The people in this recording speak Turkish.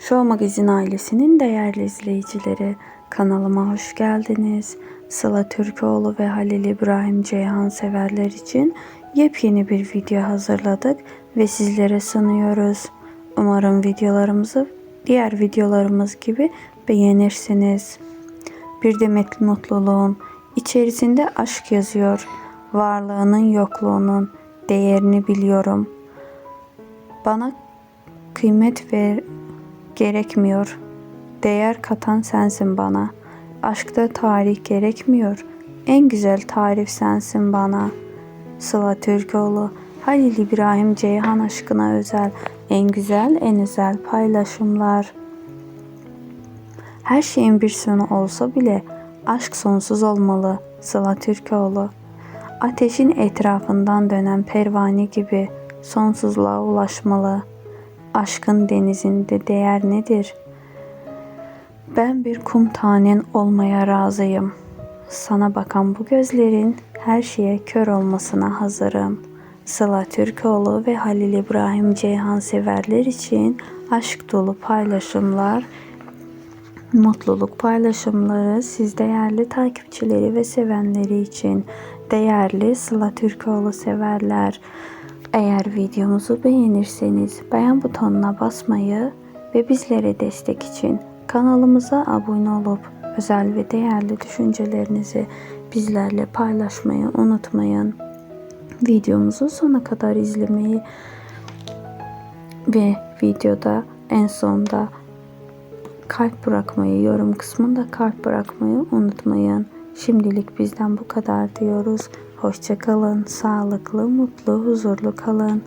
Show Magazin ailesinin değerli izleyicileri kanalıma hoş geldiniz. Sıla Türkoğlu ve Halil İbrahim Ceyhan severler için yepyeni bir video hazırladık ve sizlere sunuyoruz. Umarım videolarımızı diğer videolarımız gibi beğenirsiniz. Bir demet mutluluğun içerisinde aşk yazıyor. Varlığının yokluğunun değerini biliyorum. Bana kıymet ver gerekmiyor. Değer katan sensin bana. Aşkta tarih gerekmiyor. En güzel tarif sensin bana. Sıla Türkoğlu, Halil İbrahim Ceyhan aşkına özel en güzel en özel paylaşımlar. Her şeyin bir sonu olsa bile aşk sonsuz olmalı. Sıla Türkoğlu. Ateşin etrafından dönen pervane gibi sonsuzluğa ulaşmalı. Aşkın denizinde değer nedir? Ben bir kum tanen olmaya razıyım. Sana bakan bu gözlerin her şeye kör olmasına hazırım. Sıla Türkoğlu ve Halil İbrahim Ceyhan severler için aşk dolu paylaşımlar, mutluluk paylaşımları siz değerli takipçileri ve sevenleri için değerli Sıla Türkoğlu severler. Eğer videomuzu beğenirseniz beğen butonuna basmayı ve bizlere destek için kanalımıza abone olup özel ve değerli düşüncelerinizi bizlerle paylaşmayı unutmayın. Videomuzu sona kadar izlemeyi ve videoda en sonda kalp bırakmayı, yorum kısmında kalp bırakmayı unutmayın. Şimdilik bizden bu kadar diyoruz. Hoşçakalın, sağlıklı, mutlu, huzurlu kalın.